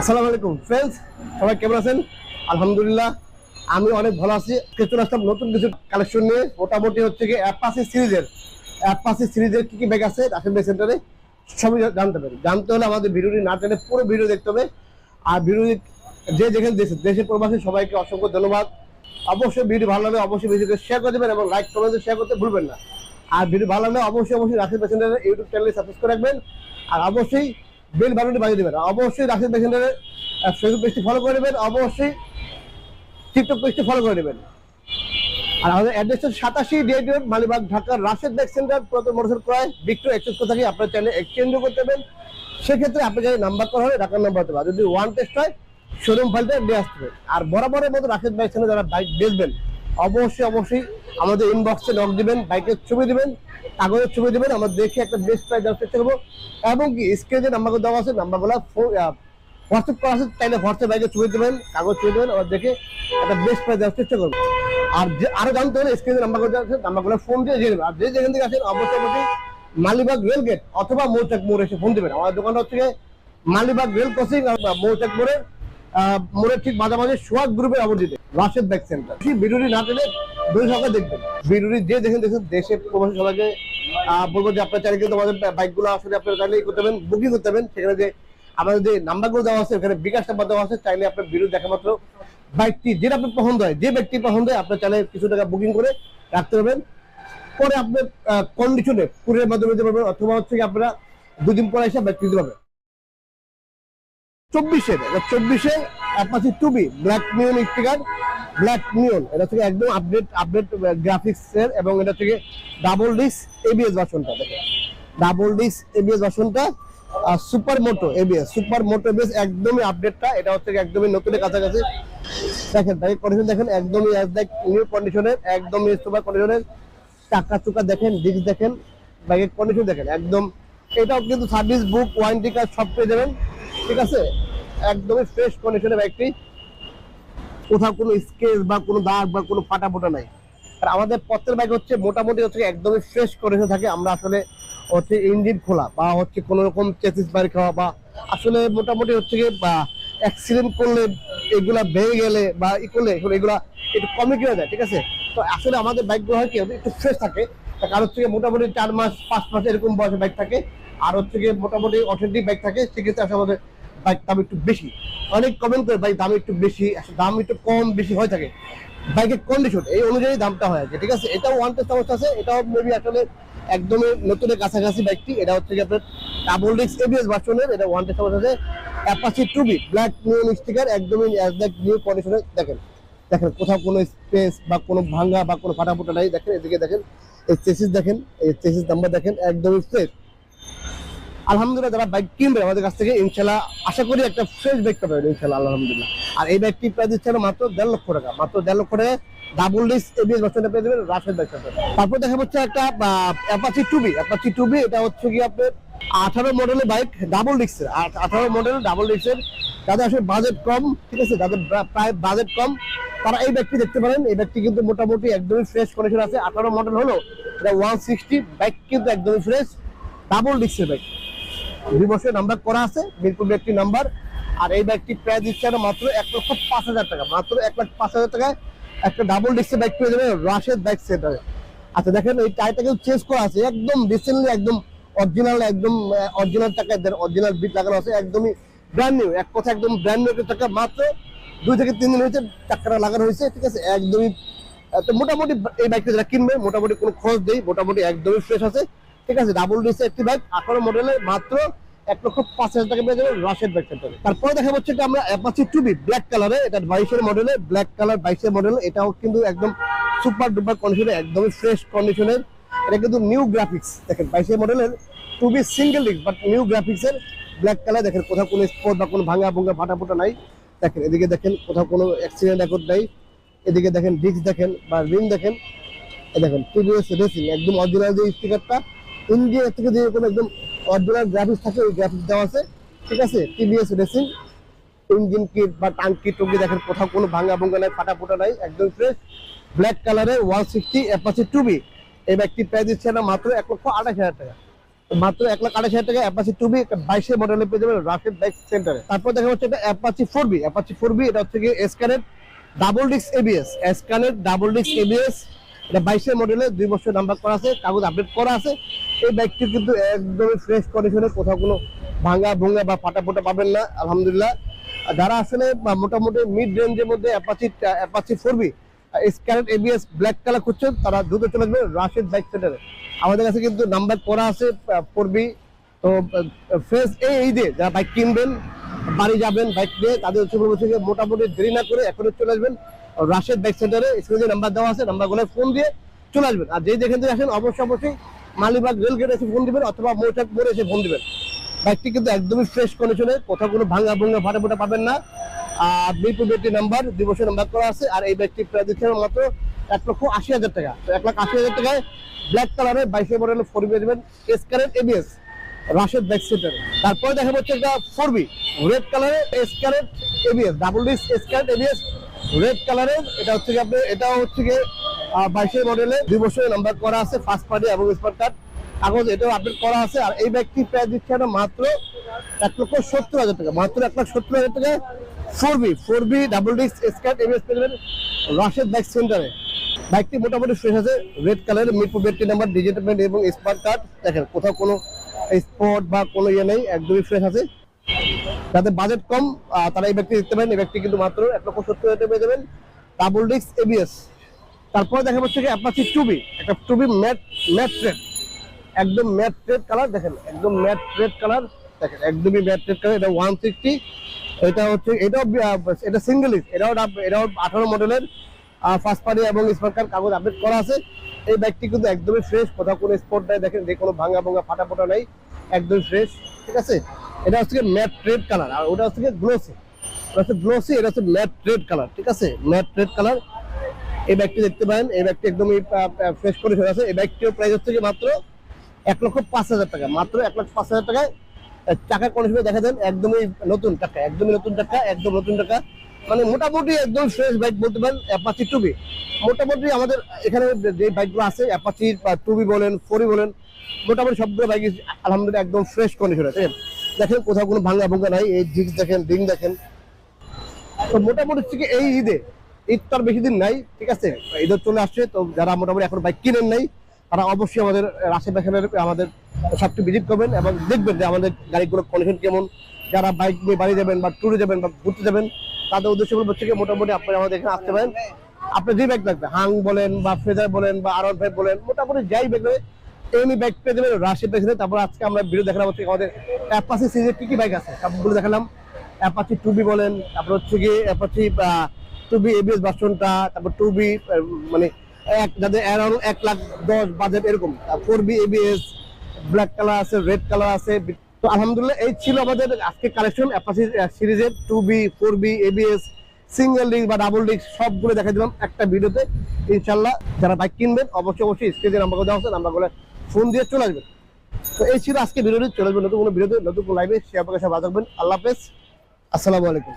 আসসালামু আলাইকুম। ফ্রেন্ডস সবাই কেমন আছেন? আলহামদুলিল্লাহ, আমি অনেক ভালো আছি। চলে আসলাম নতুন কিছু কালেকশন নিয়ে। মোটামুটি হচ্ছে কি অ্যাপাসি সিরিজের। অ্যাপাসি সিরিজের কি কি ব্যাগ আছে? রাশিদ ব্যাগ সেন্টারে সবই জানতে পারি। জানতে হলে আমাদের ভিডিওটি না টেনে পুরো ভিডিও দেখতে হবে। আর ভিডিও যে যেখানে দেশে দেশে প্রবাসী, সবাইকে অসংখ্য ধন্যবাদ। অবশ্যই ভিডিও ভালো লাগলে অবশ্যই ভিডিওকে শেয়ার করে দেবেন এবং লাইক কমেন্ট শেয়ার করতে ভুলবেন না। আর ভিডিও ভালো লাগলে অবশ্যই অবশ্যই রাশিদ প্যাসেঞ্জারের ইউটিউব চ্যানেলে সাবস্ক্রাইব করে রাখবেন। আর অবশ্যই বেল বাটনটি বাজিয়ে দেবেন। অবশ্যই রাশিদ প্যাসেঞ্জারের ফেসবুক পেজটি ফলো করে দেবেন অবশ্যই টিকটক পেজটি ফলো করে দেবেন আর আমাদের অ্যাড্রেস হচ্ছে সাতাশি ডিএড রোড মালিবাগ ঢাকার রাশেদ ব্যাগ সেন্টার, পুরাতন মোটরসাইকেল ক্রয় বিক্রয় এক্সচেঞ্জ করে থাকি আপনার চাইলে এক্সচেঞ্জও করতে পারবেন। সেক্ষেত্রে আপনি যদি নাম্বার করা হয় ঢাকার নাম্বার পারে। যদি ওয়ান টেস্ট হয় শোরুম ফাইলটা নিয়ে আসতে আর বরাবরের মতো রাশেদ বাইক সেন্টার যারা বাইক বেচবেন অবশ্যই অবশ্যই আমাদের ইনবক্সে নক দিবেন, বাইকের ছবি দিবেন, কাগজের ছবি দিবেন, আমরা দেখে একটা বেস্ট প্রাইস দেওয়ার চেষ্টা করব। এবং কি স্ক্রিনে নাম্বারগুলো দেওয়া আছে নাম্বারগুলো হোয়াটসঅ্যাপ করা আছে, তাইলে হোয়াটসঅ্যাপ বাইকের ছবি দেবেন কাগজ ছবি দেবেন, আমরা দেখে একটা বেস্ট প্রাইস দেওয়ার চেষ্টা করব। আর যে আরও জানতে হলে স্ক্রিনে নাম্বারগুলো আছে নাম্বারগুলো ফোন দিয়ে জেনে নেবেন আর যে যেখান থেকে আসেন, অবশ্যই অবশ্যই মালিবাগ রেল গেট অথবা মৌচাক মোড় এসে ফোন দেবেন। আমাদের দোকানটা হচ্ছে মালিবাগ রেল ক্রসিং মৌচাক মোড়ের মোড়ের ঠিক মাঝামাঝি সোয়াগ গ্রুপের অবস্থিত রাশেদ ব্যাগ সেন্টার। ভিডিওটি না পেলে দুই সকালে দেখবেন। ভিডিওটি যে দেখেন দেখেন, দেশে প্রবাসী সবাইকে বলব যে আপনার চাইলে কিন্তু আমাদের বাইকগুলো আসলে আপনার চাইলে করতে বুকিং করতে পারেন। সেখানে যে আমাদের যে নাম্বারগুলো দেওয়া আছে ওখানে বিকাশ নাম্বার দেওয়া আছে, চাইলে আপনার ভিডিও দেখা মাত্র বাইকটি, যেটা আপনার পছন্দ হয়, যে ব্যক্তি পছন্দ হয়, আপনার চাইলে কিছু টাকা বুকিং করে রাখতে পারবেন। পরে আপনার কন্ডিশনে কুরিয়ার মাধ্যমে দিতে পারবেন, অথবা হচ্ছে আপনারা দুদিন পরে এসে বাইক দিতে পারবেন। চব্বিশে চব্বিশে Apache two V black neon sticker black neon এটা থেকে একদম আপডেট আপডেট গ্রাফিক্স এর এবং এটা থেকে ডাবল ডিস এবিএস ভার্সনটা দেখেন। ডাবল ডিস এবিএস ভার্সনটা আর super moto ABS super moto ABS একদমই আপডেটটা এটা হচ্ছে একদমই নতুনের কাছাকাছি। দেখেন বাইক কন্ডিশন দেখেন, একদমই একদম নিউ কন্ডিশনের একদমই সুপার কন্ডিশনের টাকা চুকা দেখেন ডিস্ক দেখেন, বাইকের কন্ডিশন দেখেন, একদম। এটাও কিন্তু সার্ভিস বুক ওয়ারেন্টি কার্ড সব পেয়ে যাবেন, ঠিক আছে? একদমই ফ্রেশ কন্ডিশনের বাইকটি কোথাও কোনো স্কেচ বা কোনো দাগ বা কোনো ফাটা ফোটা নাই। আর আমাদের প্রত্যেক বাইক হচ্ছে মোটামুটি হচ্ছে একদমই ফ্রেশ কন্ডিশন থাকে। আমরা আসলে হচ্ছে ইঞ্জিন খোলা বা হচ্ছে কোনো রকম চেসিস বাইর খাওয়া বা আসলে মোটামুটি হচ্ছে কি অ্যাক্সিডেন্ট করলে এগুলা ভেঙে গেলে বা ই করলে এগুলা একটু কমে কিনা যায়, ঠিক আছে? তো আসলে আমাদের বাইকগুলো হয় কি, একটু ফ্রেশ থাকে। হচ্ছে গিয়ে মোটামুটি চার মাস, পাঁচ মাস এরকম বয়সে বাইক থাকে। আর হচ্ছে গিয়ে মোটামুটি অথেন্টিক বাইক থাকে। সেক্ষেত্রে আসলে আমাদের বাইক দাম একটু বেশি। অনেক কমেন্ট করে বাইক দাম একটু বেশি দাম একটু কম বেশি হয়ে থাকে। বাইকের কন্ডিশন এই অনুযায়ী দামটা হয় ঠিক আছে? এটাও ওয়ান টেস্ট অবস্থা আছে, এটাও মেবি আসলে একদমই নতুনের কাছাকাছি বাইকটি এটা হচ্ছে আপনার ডাবল ডিস্ক এবিএস ভার্সনের এটা ওয়ান টেস্ট অবস্থা আছে। অ্যাপাচি টুবি ব্ল্যাক নিউ স্টিকার একদমই একদম নিউ কন্ডিশনে দেখেন। দেখেন, কোথাও কোনো স্পেস বা কোনো ভাঙা বা কোনো ফাটা ফুটা নাই, দেখেন, এদিকে দেখেন, এই চেসিস দেখেন, এই চেসিস নাম্বার দেখেন, একদমই ফ্রেশ আলহামদুলিল্লাহ যারা বাইক কিনবে আমাদের কাছ থেকে ইনশাল্লাহ আশা করি একটা ফ্রেশ বাইক পাবেন ইনশাল্লাহ আলহামদুলিল্লাহ। আর এই বাইকটি প্রায় দিচ্ছে মাত্র দেড় লক্ষ টাকা, মাত্র দেড় লক্ষ টাকা ডাবল ডিস এবিএস ভার্সনটা পেয়ে দেবেন রাশেদ বাইক তারপর দেখা হচ্ছে একটা অ্যাপাচি টুবি অ্যাপাচি টুবি এটা হচ্ছে কি আপনার আঠারো মডেলের বাইক ডাবল ডিস্কের আঠারো মডেল ডাবল ডিস্কের যাদের আসলে বাজেট কম, ঠিক আছে, যাদের প্রায় বাজেট কম, তারা এই ব্যাগটি দেখতে পারেন। এই ব্যাগটি কিন্তু মোটামুটি একদমই ফ্রেশ কন্ডিশন আছে। আঠারো মডেল হলো, এটা ওয়ান সিক্সটি বাইক কিন্তু একদমই ফ্রেশ ডাবল ডিস্কের বাইক দুই নাম্বার করা আছে, মিরপুর নাম্বার আর এই বাইকটি প্রায় দিচ্ছে মাত্র এক লক্ষ পাঁচ হাজার টাকা, মাত্র এক লাখ পাঁচ হাজার টাকায় একটা ডাবল বাইক পেয়ে যাবে বাইক সেন্টারে আচ্ছা দেখেন এই টায়ারটা কিন্তু চেঞ্জ করা আছে, একদম রিসেন্টলি একদম অরিজিনাল একদম অরিজিনাল অরিজিনাল বিট লাগানো আছে, একদমই ব্র্যান্ড নিউ এক কথা একদম ব্র্যান্ড নিউ টাকা, মাত্র দুই থেকে তিন দিন হয়েছে, টাকাটা লাগানো হয়েছে, ঠিক আছে, একদমই তো মোটামুটি এই বাইকটা যারা কিনবে, মোটামুটি কোনো খরচ দেই মোটামুটি একদমই ফ্রেশ আছে। ঠিক আছে ডাবল ডিসে একটি বাইক আঠারো মডেলের মাত্র এক লক্ষ পাঁচ হাজার টাকা পেয়ে যাবে রাশেদ বাইক সেন্টারে। তারপরে দেখা যাচ্ছে এটা আমরা অ্যাপাচি টুবি ব্ল্যাক কালারে এটা বাইশের মডেলে ব্ল্যাক কালার বাইশের মডেল এটাও কিন্তু একদম সুপার ডুপার কন্ডিশনে একদমই ফ্রেশ কন্ডিশনের এটা কিন্তু নিউ গ্রাফিক্স দেখেন বাইশের মডেলের two V single disc but new গ্রাফিক্সের ব্ল্যাক কালার দেখেন কোথাও কোনো স্পট বা কোনো ভাঙা ভুঙ্গা ফাটা ফোটা নাই। দেখেন, এদিকে দেখেন কোথাও কোনো অ্যাক্সিডেন্ট রেকর্ড নাই। এদিকে দেখেন ডিস্ক দেখেন বা রিং দেখেন। দেখেন টিভিএস রেসিং একদম অরিজিনাল যে স্টিকারটা ইন্ডিয়া থেকে যে কোনো একদম অরিজিনাল গ্রাফিক্স থাকে, ওই গ্রাফিক্স দেওয়া আছে। ঠিক আছে? টিভিএস রেসিং ইঞ্জিন কিট বা টাঙ্কি টুঙ্কি দেখেন, কোথাও কোনো ভাঙা ভুঙ্গা নাই, ফাটা ফোটা নাই, একদম ফ্রেশ ব্ল্যাক কালারের one sixty Apache two V এই ব্যাগটি প্রায় দিচ্ছে না, মাত্র এক লক্ষ আঠাশ হাজার টাকা। মাত্র এক লাখ আঠাশ হাজার টাকা অ্যাপাচি টু বি বাইশের মডেলে পেয়ে যাবেন রাফেদ বাইক সেন্টারে তারপর দেখা হচ্ছে এটা Apache four V Apache four V এটা হচ্ছে গিয়ে এসকানেট ডাবল ডিস্ক এবিএস এসকানেট ডাবল ডিস্ক এবিএস এটা বাইশের মডেলে দুই বছর নাম্বার করা আছে, কাগজ আপডেট করা আছে। এই বাইকটি কিন্তু একদমই ফ্রেশ কন্ডিশনে কোথাও কোনো ভাঙা ভুঙ্গা বা ফাটা ফোটা পাবেন না, আলহামদুলিল্লাহ। যারা আসলে মোটামুটি মিড রেঞ্জের মধ্যে অ্যাপাচি অ্যাপাচি ফোর বি স্ক্যানেট এবিএস ব্ল্যাক কালার খুঁজছেন, তারা দ্রুত চলে আসবে রাশিদ বাইক সেন্টারে আমাদের কাছে কিন্তু নাম্বার করা আছে ফোর বি তো ফ্রেশ এই এই দিয়ে যারা বাইক কিনবেন, বাড়ি যাবেন বাইক নিয়ে, তাদের হচ্ছে থেকে মোটামুটি দেরি না করে এখনই চলে আসবেন রাশেদ বাইক সেন্টারে স্ক্রিনে নাম্বার দেওয়া আছে নাম্বারগুলো ফোন দিয়ে চলে আসবেন। আর যেই যেখান থেকে আসেন, অবশ্যই অবশ্যই মালিবাগ রেল গেটে এসে ফোন দিবেন অথবা মৌচাক মোড়ে এসে ফোন দিবেন। বাইকটি কিন্তু একদমই ফ্রেশ কন্ডিশনে কোথাও কোনো ভাঙা ভুঙ্গা ফাটা ফোটা পাবেন না। আর মিরপুর বেটি নাম্বার, দিবসের নাম্বার করা আছে, আর এই বাইকটি প্রায় দিচ্ছে মাত্র এক লক্ষ আশি হাজার টাকা। তো এক লাখ আশি হাজার টাকায় ব্ল্যাক কালারের বাইশে মডেলের ফোর বি দেবেন এসকারের এবিএস রাশেদ বাইক সেন্টার তারপরে দেখা যাচ্ছে একটা ফোর বি রেড কালারের এসকারেট এবিএস ডাবল ডিস এসকারেট এবিএস রেড কালারের এটা হচ্ছে গিয়ে আপনার, এটাও হচ্ছে গিয়ে বাইশে মডেলে দুই বছরের নাম্বার করা আছে ফার্স্ট পার্টি এবং স্মার্ট কার্ড কাগজ এটাও আপডেট করা আছে, আর এই ব্যক্তি প্রায় দিচ্ছে একটা মাত্র এক লক্ষ সত্তর হাজার টাকা, মাত্র এক লাখ সত্তর হাজার টাকা four V four V double disc skirt ABS পেয়ে যাবেন রাশেদ বাইক সেন্টারে বাইকটি মোটামুটি ফ্রেশ আছে রেড কালার মিরপুর বেডটি নাম্বার ডিজিটাল প্যান্ট এবং স্মার্ট কার্ড দেখেন, কোথাও কোনো স্পট বা কোনো ইয়ে নেই, একদমই ফ্রেশ আছে। যাদের বাজেট কম তারা এই ব্যক্তি দেখতে পারেন, এই ব্যক্তি কিন্তু মাত্র এক লক্ষ সত্তর হাজার টাকা পেয়ে যাবেন ডাবল ডিস্ক এবিএস তারপরে দেখা যাচ্ছে কি অ্যাপাচি টুবি, একটা two V matte matte red, একদম ম্যাট রেড কালার, দেখেন, একদম ম্যাট রেড কালার, দেখেন, একদমই ম্যাট রেড কালার, এটা ওয়ান সিক্সটি, এটা হচ্ছে, এটাও এটা সিঙ্গেল ইস এটাও এটাও আঠারো মডেলের ফার্স্ট পার্টি এবং স্মার্ট কার্ড কাগজ আপডেট করা আছে। এই ব্যাগটি কিন্তু একদমই ফ্রেশ কোথাও কোনো স্পট নাই, দেখেন, যে কোনো ভাঙা ভাঙা ফাটা ফোটা নাই একদমই ফ্রেশ ঠিক আছে? এটা হচ্ছে ম্যাট রেড কালার, আর ওটা হচ্ছে গ্লোসি ওটা হচ্ছে গ্লোসি এটা হচ্ছে ম্যাট রেড কালার, ঠিক আছে? ম্যাট রেড কালার এই ব্যাগটি দেখতে পারেন। এই ব্যাগটি একদমই ফ্রেশ ফেলে আছে। এই ব্যাগটির প্রাইস হচ্ছে মাত্র এক লক্ষ পাঁচ হাজার টাকা। মাত্র এক লক্ষ পাঁচ হাজার টাকায় চাকা কন্ডিশনে দেখা দেন। একদমই নতুন টাকা, একদমই নতুন টাকা, একদম নতুন টাকা। মানে মোটামুটি একদম ফ্রেশ বাইক বলতে পারেন অ্যাপাচি টুবি মোটামুটি আমাদের এখানে যে বাইকগুলো আছে অ্যাপাচি টুবি বলেন ফোরি বলেন, মোটামুটি সবগুলো বাইক আলহামদুলিল্লাহ একদম ফ্রেশ কন্ডিশনে আছে। দেখেন, কোথাও কোনো ভাঙা ভঙ্গা নাই। এই ডিস্ক দেখেন ডিং দেখেন। তো মোটামুটি হচ্ছে এই ঈদে ঈদ তো আর বেশি দিন নাই, ঠিক আছে? ঈদের চলে আসছে, তো যারা মোটামুটি এখন বাইক কিনেন নাই, তারা অবশ্যই আমাদের আশেপাশে আমাদের সবটি ভিজিট করবেন এবং দেখবেন যে আমাদের গাড়িগুলোর কন্ডিশন কেমন। যারা বাইক নিয়ে বাড়ি যাবেন বা ট্যুরে যাবেন বা ঘুরতে যাবেন, তাদের উদ্দেশ্য বলব হচ্ছে মোটামুটি আপনারা আমাদের এখানে আসতে পারেন। আপনার যে ব্যাগ লাগবে হাং বলেন বা ফেজার বলেন বা আর ফাইভ বলেন, মোটামুটি যাই ব্যাগ লাগবে এমনি বাইক পেয়ে দেবেন রাশি পেয়ে তারপর আজকে আমরা ভিডিও দেখালাম হচ্ছে আমাদের অ্যাপাসি সিরিজের কি কি বাইক আছে, সবগুলো দেখালাম। অ্যাপাচি টুবি বলেন, তারপর হচ্ছে গিয়ে অ্যাপাচি টুবি এবিএস ভার্সনটা তারপর টুবি মানে এক, যাদের অ্যারাউন্ড এক লাখ দশ বাজেট এরকম four V ABS black colour আছে রেড কালার আছে তো আলহামদুলিল্লাহ এই ছিল আমাদের আজকে কালেকশন অ্যাপাচি সিরিজের two V four V ABS single disc বা ডাবল ডিস্ক সবগুলো দেখা দিলাম একটা ভিডিওতে। ইনশাল্লাহ যারা বাইক কিনবেন, অবশ্যই অবশ্যই স্ক্রিনে নাম্বার দেওয়া আছে নাম্বারগুলো ফোন দিয়ে চলে আসবেন। তো এই ছিল আজকে ভিডিওটি, চলে আসবেন নতুন কোনো ভিডিওতে, নতুন কোনো লাইভে সে আপনাকে সব আল্লাহ হাফেজ। আসসালামু আলাইকুম।